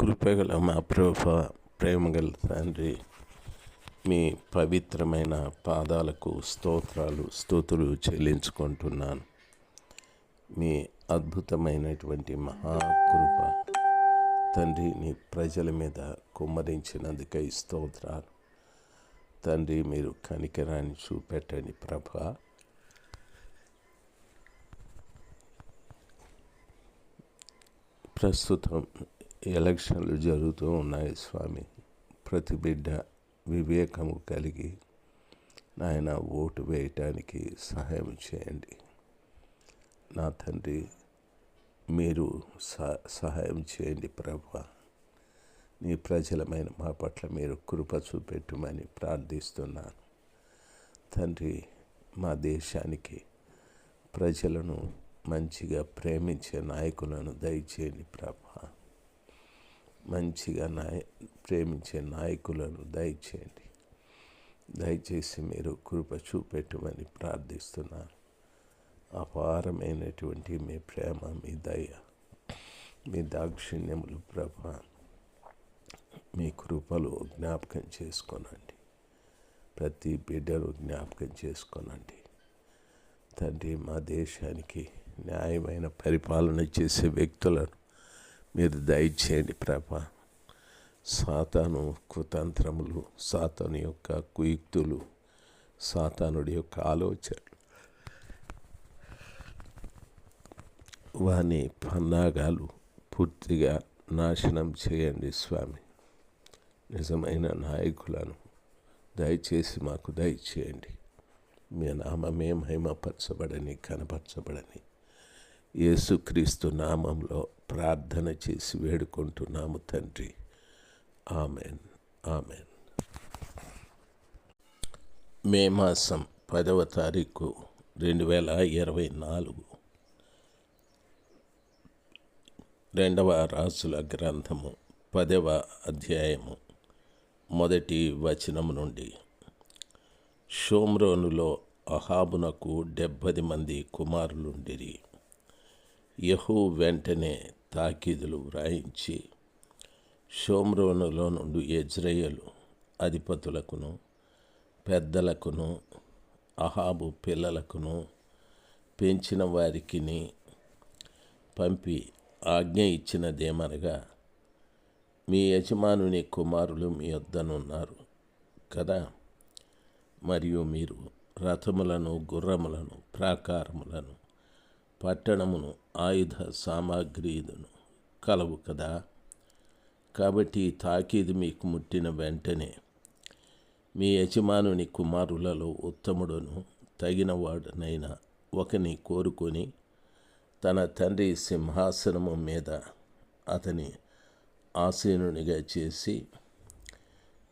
కృపగల మా ప్రభ ప్రేమగల తండ్రి మీ పవిత్రమైన పాదాలకు స్తోత్రాలు స్తోతులు చెల్లించుకుంటున్నాను. మీ అద్భుతమైనటువంటి మహాకృప తండ్రి నీ ప్రజల మీద కుమ్మరించినందుకై స్తోత్రాలు. తండ్రి మీరు కనికరాన్ని చూపెట్టండి ప్రభ. ప్రస్తుతం ఎలక్షన్లు జరుగుతూ ఉన్నాయి స్వామి. ప్రతి బిడ్డ వివేకము కలిగి నాయన ఓటు వేయటానికి సహాయం చేయండి. నా తండ్రి మీరు సహాయం చేయండి ప్రభు. నీ ప్రజలమైన మా పట్ల మీరు కృప చూపెట్టమని ప్రార్థిస్తున్నాను. తండ్రి మా దేశానికి ప్రజలను మంచిగా ప్రేమించే నాయకులను దయచేయండి ప్రభు. మంచిగా నాయ ప్రేమించే నాయకులను దయచేయండి. దయచేసి మీరు కృప చూపెట్టమని ప్రార్థిస్తున్నాను. అపారమైనటువంటి మీ ప్రేమ మీ దయ మీ దాక్షిణ్యములు ప్రభ మీ కృపలు జ్ఞాపకం చేసుకోనండి. ప్రతి బిడ్డను జ్ఞాపకం చేసుకోనండి. తండ్రి మా దేశానికి న్యాయమైన పరిపాలన చేసే వ్యక్తులను మీరు దయచేయండి ప్రభ. సాతాను కుతంత్రములు సాతాను యొక్క కుయుక్తులు సాతానుడి యొక్క ఆలోచనలు. వాని పన్నాగాలు పూర్తిగా నాశనం చేయండి స్వామి. నిజమైన నాయకులను దయచేసి మాకు దయచేయండి. మీ నామమే మహిమపరచబడని కనపరచబడని యేసుక్రీస్తు నామంలో ప్రార్థన చేసి వేడుకుంటున్నాము తండ్రి. ఆమెన్. ఆమెన్. మే మాసం పదవ తారీఖు రెండు వేల ఇరవై నాలుగు. రెండవ రాసుల గ్రంథము పదవ అధ్యాయము మొదటి వచనము నుండి. షోమ్రోనులో అహాబునకు డెబ్బది మంది కుమారులుండిరి. యహూ వెంటనే తాకీదులు వ్రాయించి షోమ్రోనులో నుండి యజ్రయేలు అధిపతులకును పెద్దలకును అహాబు పిల్లలకును పెంచిన వారికిని పంపి ఆజ్ఞ ఇచ్చినదేమనగా మీ యజమానుని కుమారులు మీ వద్దనున్నారు కదా? మరియు మీరు రథములను గుర్రములను ప్రాకారములను పట్టణమును ఆయుధ సామాగ్రిను కలవు కదా? కాబట్టి తాకీదు మీకు ముట్టిన వెంటనే మీ యజమానుని కుమారులలో ఉత్తముడును తగినవాడునైన ఒకని కోరుకొని తన తండ్రి సింహాసనము మీద అతని ఆసీనునిగా చేసి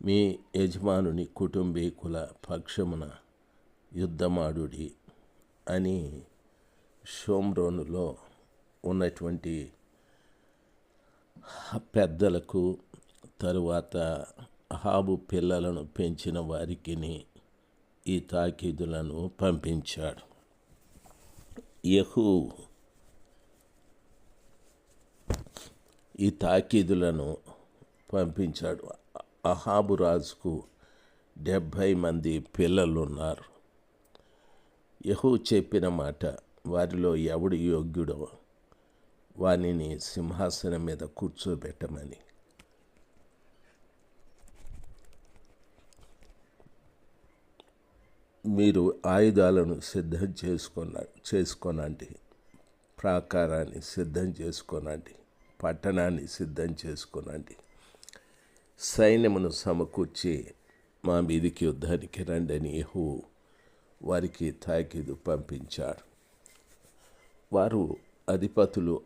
మీ యజమానుని కుటుంబీకుల పక్షమున యుద్ధమాడుడి అని షోమ్రోనులో ఉన్నటువంటి పెద్దలకు తరువాత హాబు పిల్లలను పెంచిన వారికి ఈ తాకీదులను పంపించాడు. యహూ ఈ తాకీదులను పంపించాడు. అహాబు రాజుకు డెబ్భై మంది పిల్లలు ఉన్నారు యహూ చెప్పిన మాట వారిలో ఎవడు యోగ్యుడో వానిని సింహాసనం మీద కూర్చోబెట్టమని. మీరు ఆయుధాలను సిద్ధం చేసుకున్న చేసుకోనండి. ప్రాకారాన్ని సిద్ధం చేసుకోనండి. పట్టణాన్ని సిద్ధం చేసుకోనండి. సైన్యమును సమకూర్చి మా మీదికి యుద్ధానికి రండని యెహూ వారికి తాకీదు పంపించాడు. వారు అధిపతులు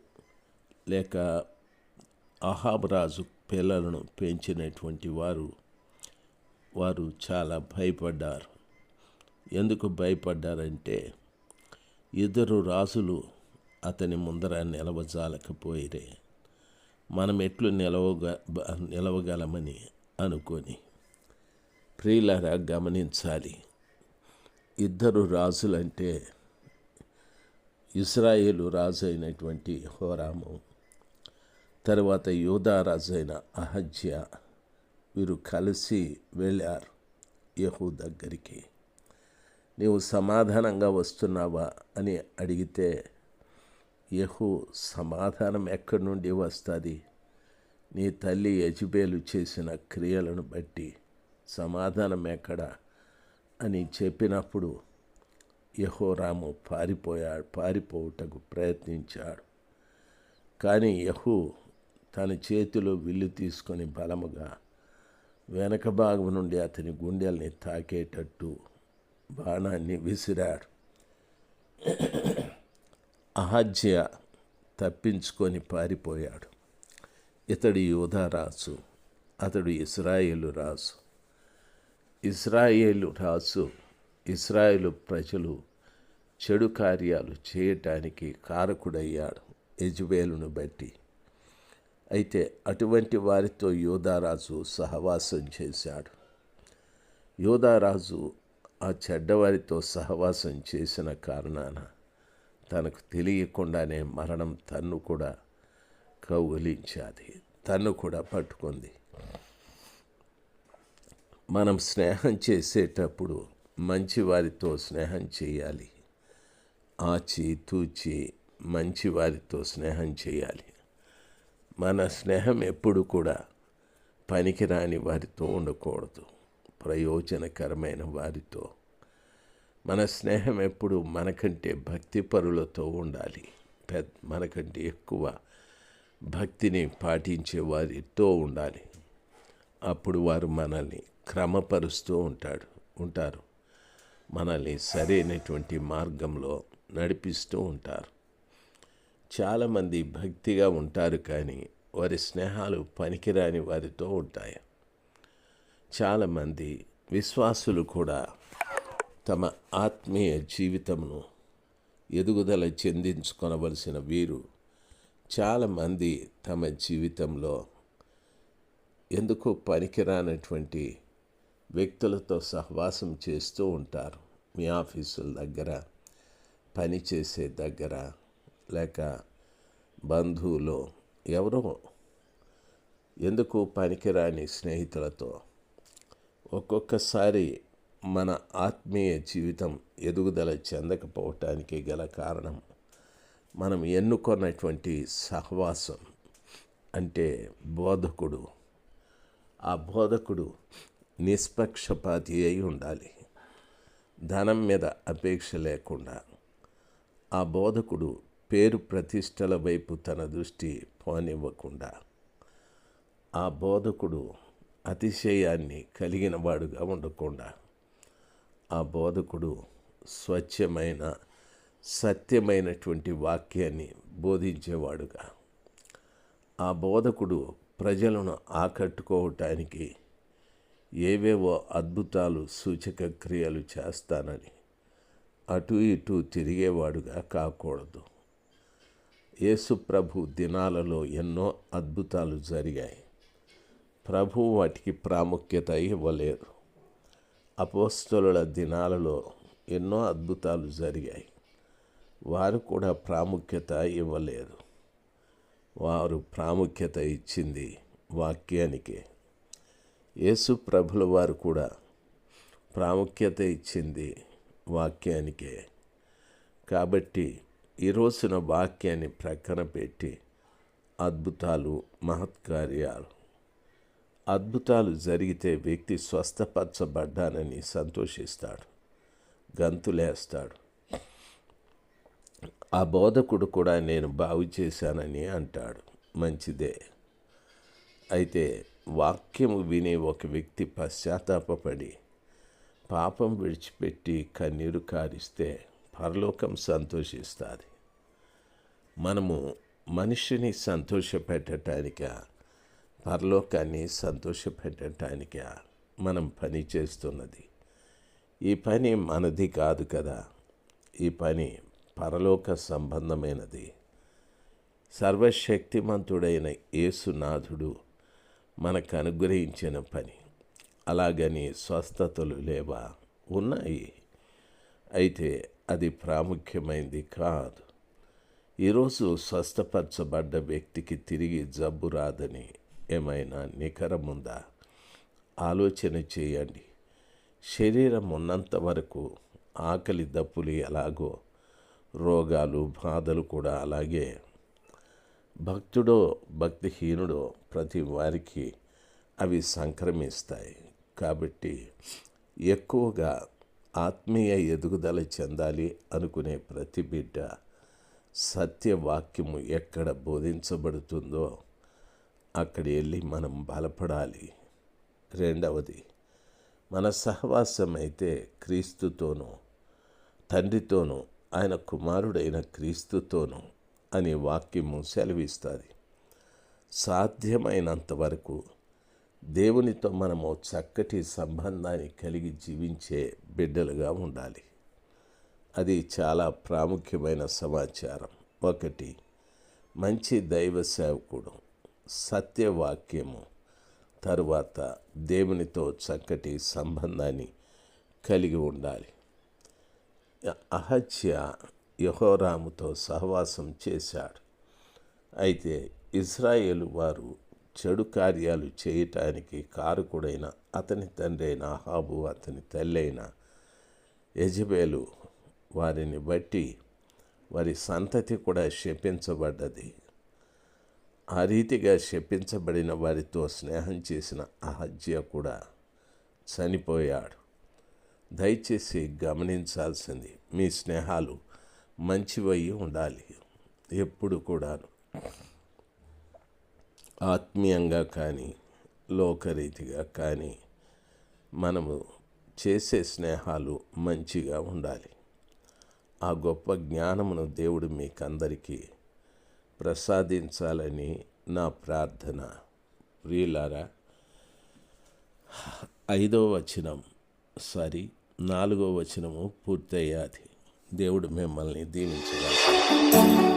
లేక అహాబరాజు పిల్లలను పెంచినటువంటి వారు వారు చాలా భయపడ్డారు. ఎందుకు భయపడ్డారంటే ఇద్దరు రాజులు అతని ముందర నిలవజాలకపోయిరే. మనం ఎట్లు నిలవగ నిలవగలమని అనుకొని ప్రియులరా గమనించాలి. ఇద్దరు రాజులంటే ఇస్రాయేలు రాజు అయినటువంటి హోరాము తర్వాత యూదా రాజు అయిన అహజ్య వీరు కలిసి వెళ్ళారు యహూ దగ్గరికి. నీవు సమాధానంగా వస్తున్నావా? అని అడిగితే యహు సమాధానం ఎక్కడి నుండి వస్తుంది? నీ తల్లి యజుబేలు చేసిన క్రియలను బట్టి సమాధానం ఎక్కడ? అని చెప్పినప్పుడు యహోరాము పారిపోయాడు పారిపోవుటకు ప్రయత్నించాడు. కానీ యహు తన చేతిలో విల్లు తీసుకొని బలముగా వెనక భాగం నుండి అతని గుండెల్ని తాకేటట్టు బాణాన్ని విసిరాడు. అహజ్య తప్పించుకొని పారిపోయాడు. ఇతడు యూధరాజు అతడు ఇస్రాయేలు రాసు ఇస్రాయేలు రాసు ఇస్రాయేలు ప్రజలు చెడు కార్యాలు చేయటానికి కారకుడయ్యాడు యజుబేలును బట్టి. అయితే అటువంటి వారితో యోధారాజు సహవాసం చేశాడు. యోధారాజు ఆ చెడ్డవారితో సహవాసం చేసిన కారణాన తనకు తెలియకుండానే మరణం తన్ను కూడా కౌగులించాది తన్ను కూడా పట్టుకుంది. మనం స్నేహం చేసేటప్పుడు మంచి వారితో స్నేహం చేయాలి. ఆచి తూచి మంచి వారితో స్నేహం చేయాలి. మన స్నేహం ఎప్పుడు కూడా పనికిరాని వారితో ఉండకూడదు. ప్రయోజనకరమైన వారితో. మన స్నేహం ఎప్పుడు మనకంటే భక్తి పరులతో ఉండాలి. పెద్ద మనకంటే ఎక్కువ భక్తిని పాటించే వారితో ఉండాలి. అప్పుడు వారు మనల్ని క్రమపరుస్తూ ఉంటాడు ఉంటారు. మనల్ని సరైనటువంటి మార్గంలో నడిపిస్తూ ఉంటారు. చాలామంది భక్తిగా ఉంటారు కానీ వారి స్నేహాలు పనికిరాని వారితో ఉంటాయి. చాలామంది విశ్వాసులు కూడా తమ ఆత్మీయ జీవితమును ఎదుగుదల చెందించుకొనవలసిన వీరు చాలామంది తమ జీవితంలో ఎందుకు పనికిరానటువంటి వ్యక్తులతో సహవాసం చేస్తూ ఉంటారు. మీ ఆఫీసుల దగ్గర పనిచేసే దగ్గర లేక బంధువులు ఎవరో ఎందుకు పనికిరాని స్నేహితులతో ఒక్కొక్కసారి మన ఆత్మీయ జీవితం ఎదుగుదల చెందకపోవటానికి గల కారణం మనం ఎన్నుకున్నటువంటి సహవాసం అంటే బోధకుడు. ఆ బోధకుడు నిష్పక్షపాతి అయి ఉండాలి. ధనం మీద అపేక్ష లేకుండా ఆ బోధకుడు పేరు ప్రతిష్టల వైపు తన దృష్టి పోనివ్వకుండా ఆ బోధకుడు అతిశయాన్ని కలిగిన వాడుగా ఉండకుండా ఆ బోధకుడు స్వచ్ఛమైన సత్యమైనటువంటి వాక్యాన్ని బోధించేవాడుగా. ఆ బోధకుడు ప్రజలను ఆకట్టుకోవటానికి ఏవేవో అద్భుతాలు సూచక క్రియలు చేస్తానని అటు ఇటు తిరిగేవాడుగా కాకూడదు. యేసు ప్రభు దినాలలో ఎన్నో అద్భుతాలు జరిగాయి. ప్రభు వాటికి ప్రాముఖ్యత ఇవ్వలేరు. అపోస్తలుల దినాలలో ఎన్నో అద్భుతాలు జరిగాయి. వారు కూడా ప్రాముఖ్యత ఇవ్వలేరు. వారు ప్రాముఖ్యత ఇచ్చింది వాక్యానికే. యేసు ప్రభుల వారు కూడా ప్రాముఖ్యత ఇచ్చింది వాక్యానికే. కాబట్టి ఈ రోజున వాక్యాన్ని ప్రక్కన పెట్టి అద్భుతాలు మహత్కార్యాలు అద్భుతాలు జరిగితే వ్యక్తి స్వస్థపరచబడ్డానని సంతోషిస్తాడు గంతులేస్తాడు ఆ బోధకుడు కూడా నేను బాగు చేశానని అంటాడు. మంచిదే. అయితే వాక్యము వినే ఒక వ్యక్తి పశ్చాత్తాపడి పాపం విడిచిపెట్టి కన్నీరు కారిస్తే పరలోకం సంతోషిస్తుంది. మనము మనిషిని సంతోషపెట్టడానిక పరలోకాన్ని సంతోషపెట్టడానిక మనం పని చేస్తున్నది. ఈ పని మనది కాదు కదా. ఈ పని పరలోక సంబంధమైనది. సర్వశక్తిమంతుడైన యేసునాథుడు మనకు అనుగ్రహించిన పని. అలాగని స్వస్థతలు లేవా? ఉన్నాయి. అయితే అది ప్రాముఖ్యమైంది కాదు. ఈరోజు స్వస్థపరచబడ్డ వ్యక్తికి తిరిగి జబ్బు రాదని ఏమైనా నికరముందా? ఆలోచన చేయండి. శరీరం ఉన్నంత వరకు ఆకలి దప్పులు ఎలాగో రోగాలు బాధలు కూడా అలాగే. భక్తుడో భక్తిహీనుడో ప్రతి వారికి అవి సంక్రమిస్తాయి. కాబట్టి ఎక్కువగా ఆత్మీయ ఎదుగుదల చెందాలి అనుకునే ప్రతి బిడ్డ సత్యవాక్యము ఎక్కడ బోధించబడుతుందో అక్కడ వెళ్ళి మనం బలపడాలి. రెండవది మన సహవాసం అయితే క్రీస్తుతోనూ తండ్రితోనూ ఆయన కుమారుడైన క్రీస్తుతోనూ అనే వాక్యము సెలవిస్తుంది. సాధ్యమైనంత వరకు దేవునితో మనము చక్కటి సంబంధాన్ని కలిగి జీవించే బిడ్డలుగా ఉండాలి. అది చాలా ప్రాముఖ్యమైన సమాచారం. ఒకటి మంచి దైవ సేవకుడు సత్యవాక్యము తరువాత దేవునితో చక్కటి సంబంధాన్ని కలిగి ఉండాలి. అహత్య యహోరాముతో సహవాసం చేశాడు. అయితే ఇజ్రాయేలు వారు చెడు కార్యాలు చేయటానికి కారకుడైన అతని తండ్రి అయిన అహాబు అతని తల్లి అయిన యజబేలు వారిని బట్టి వారి సంతతి కూడా శపించబడ్డది. ఆ రీతిగా శపించబడిన వారితో స్నేహం చేసిన అహజ్య కూడా చనిపోయాడు. దయచేసి గమనించాల్సింది మీ స్నేహాలు మంచివయ్యి ఉండాలి ఎప్పుడు కూడాను. ఆత్మీయంగా కానీ లోకరీతిగా కానీ మనము చేసే స్నేహాలు మంచిగా ఉండాలి. ఆ గొప్ప జ్ఞానమును దేవుడు మీకందరికీ ప్రసాదించాలని నా ప్రార్థన. ప్రియులారా ఐదో వచనం సారీ నాలుగో వచనము పూర్తయ్యాది. దేవుడు మిమ్మల్ని దీవించగలరు